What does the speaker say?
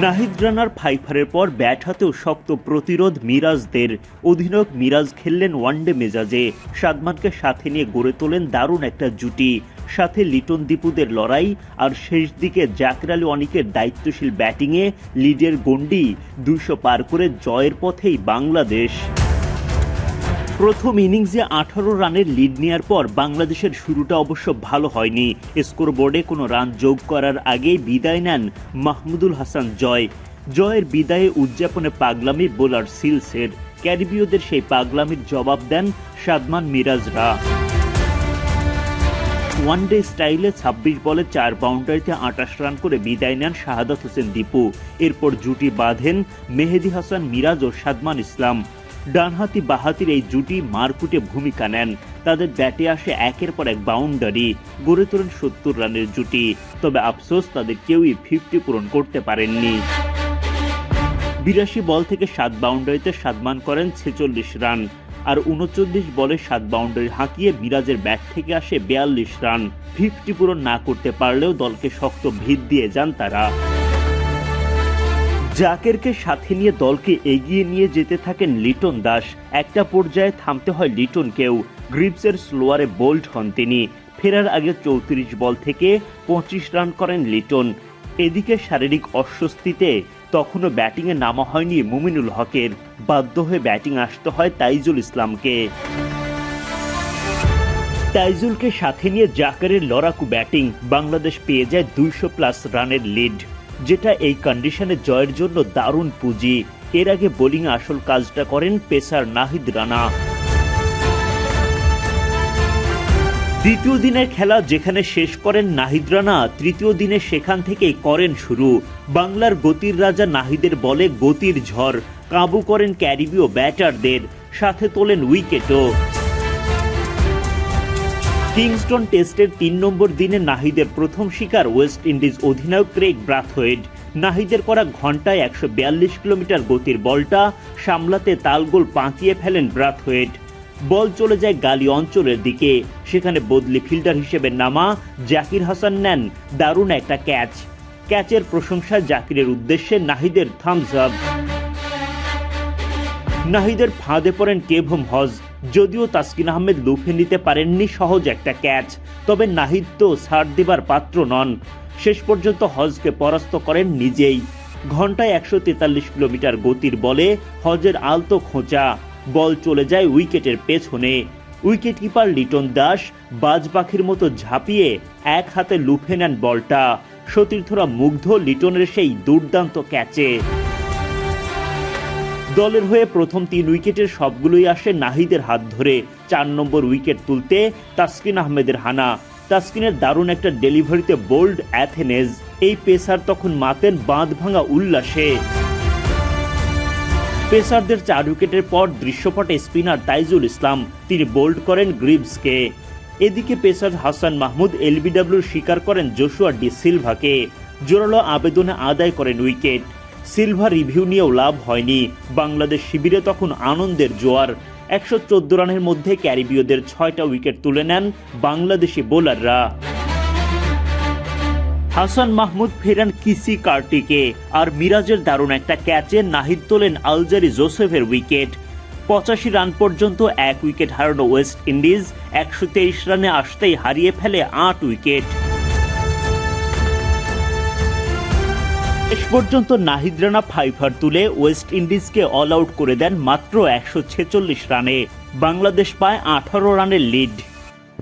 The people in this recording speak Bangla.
নাহিদ রানার ফাইফারের পর ব্যাট হাতেও শক্ত প্রতিরোধ মিরাজদের। অধিনায়ক মিরাজ খেললেন ওয়ানডে মেজাজে। সাদমানকে সাথে নিয়ে গড়ে তোলেন দারুণ একটা জুটি। সাথে লিটন দীপুদের লড়াই আর শেষ দিকে জাকির আলী অনিকের দায়িত্বশীল ব্যাটিংয়ে লিডের গন্ডি দুশো পার করে জয়ের পথেই বাংলাদেশ। প্রথম ইনিংসে আঠারো রানের লিড নেওয়ার পর বাংলাদেশের শুরুটা অবশ্য ভালো হয়নি। স্কোর বোর্ডে কোনো রান যোগ করার আগেই বিদায় নেন মাহমুদুল হাসান জয়। জয়ের বিদায়ে উদযাপনে পাগলামি বোলার সিলসের। ক্যারিবীয়দের সেই পাগলামির জবাব দেন সাদমান মিরাজরা। ওয়ানডে স্টাইলে ছাব্বিশ বলে চার বাউন্ডারিতে আটাশ রান করে বিদায় নেন শাহাদাত হোসেন দীপু। এরপর জুটি বাঁধেন মেহেদি হাসান মিরাজ ও সাদমান ইসলাম। ডানহাতি বাহাতির এই জুটি মারকুটে ভূমিকা নেন। তাদের ব্যাটে আসে একের পর এক বাউন্ডারি, গড়ে তোলেন সত্তর রানের জুটি। তবে আফসোস, তাদের কেউই ফিফটি পূরণ করতে পারেননি। বিরাশি বল থেকে সাত বাউন্ডারিতে সাদমান করেন ছেচল্লিশ রান। আর উনচল্লিশ বলে সাত বাউন্ডারি হাঁকিয়ে মিরাজের ব্যাট থেকে আসে বিয়াল্লিশ রান। ফিফটি পূরণ না করতে পারলেও দলকে শক্ত ভিত দিয়ে যান তারা। জাকেরকে সাথে নিয়ে দলকে এগিয়ে নিয়ে যেতে থাকেন লিটন দাস। একটা পর্যায়ে থামতে হয় লিটনকেও। গ্রিপসের স্লোয়ারে বোল্ড হন তিনি। ফেরার আগে চৌত্রিশ বল থেকে পঁচিশ রান করেন লিটন। এদিকে শারীরিক অস্বস্তিতে তখনও ব্যাটিংয়ে নামা হয়নি মুমিনুল হকের। বাধ্য হয়ে ব্যাটিং আসতে হয় তাইজুল ইসলামকে। তাইজুলকে সাথে নিয়ে জাকারের লড়াকু ব্যাটিং। বাংলাদেশ পেয়ে যায় দুইশো প্লাস রানের লিড। যেটা এই কন্ডিশনে জয়ের জন্য দারুণ পুঁজি। এর আগে বোলিংয়ে আসল কাজটা করেন পেসার নাহিদ রানা। দ্বিতীয় দিনের খেলা যেখানে শেষ করেন নাহিদ রানা, তৃতীয় দিনে সেখান থেকেই করেন শুরু। বাংলার গতির রাজা নাহিদের বলে গতির ঝড়। কাবু করেন ক্যারিবীয় ব্যাটারদের, সাথে তোলেন উইকেটও। কিংস্টন টেস্টের তিন নম্বর দিনে নাহিদের প্রথম শিকার ওয়েস্ট ইন্ডিজ অধিনায়ক ক্রেগ ব্রাথওয়েড। নাহিদের করা ঘন্টায় একশো বিয়াল্লিশ কিলোমিটার গতির বলটা সামলাতে তালগোল পাঁকিয়ে ফেলেন ব্রাথওয়েড। বল চলে যায় গালি অঞ্চলের দিকে, সেখানে বদলি ফিল্ডার হিসেবে নামা জাকির হাসান নেন দারুণ একটা ক্যাচ। ক্যাচের প্রশংসা জাকিরের উদ্দেশ্যে নাহিদের থামস আপ। নাহিদের ফাঁদে পড়েন কেভম হজ। যদিও তাসকিন আহমেদ লুফে নিতে পারেননি সহজ একটা ক্যাচ, তবে নাহিদ তো ছাড় দেবার পাত্র নন। শেষ পর্যন্ত হজকে পরাস্ত করেন নিজেই। ঘন্টায় একশো তেতাল্লিশ কিলোমিটার গতির বলে হজের আলতো খোঁচা। বল চলে যায় উইকেটের পেছনে। উইকেট কিপার লিটন দাস বাজ পাখির মতো ঝাঁপিয়ে এক হাতে লুফে নেন বলটা। সতীর্থরা মুগ্ধ লিটনের সেই দুর্দান্ত ক্যাচে। দলের হয়ে প্রথম তিন উইকেটের সবগুলোই আসে নাহিদের হাত ধরে। চার নম্বর উইকেট তুলতে তাসকিন আহমেদের হানা। তাসকিনের দারুণ একটা ডেলিভারিতে বোল্ড অ্যাথেনেজ। এই পেসার তখন মাতেন বাঁধ ভাঙা উল্লাসে। পেসারদের চার উইকেটের পর দৃশ্যপটে স্পিনার তাইজুল ইসলাম। তিনি বোল্ড করেন গ্রিভসকে। এদিকে পেসার হাসান মাহমুদ এলবিডব্লিউর স্বীকার করেন জোশুয়া ডি সিলভাকে। জোরালো আবেদনে আদায় করেন উইকেট। সিলভা রিভিউ নিয়েও লাভ হয়নি। বাংলাদেশ শিবিরে তখন আনন্দের জোয়ার। একশো চোদ্দ রানের মধ্যে ক্যারিবীয়দের ছয়টা উইকেট তুলে নেন বাংলাদেশি বোলাররা। হাসান মাহমুদ ফেরান কিসি কার্টিকে আর মিরাজের দারুণ একটা ক্যাচে নাহিদ তোলেন আলজারি জোসেফের উইকেট। পঁচাশি রান পর্যন্ত এক উইকেট হারানো ওয়েস্ট ইন্ডিজ, একশো তেইশ রানে আসতেই হারিয়ে ফেলে আট উইকেট। শেষ পর্যন্ত নাহিদ রানা ফাইভার তুলে ওয়েস্ট ইন্ডিজকে অল আউট করে দেন মাত্র একশো ছেচল্লিশ রানে। বাংলাদেশ পায় আঠারো রানের লিড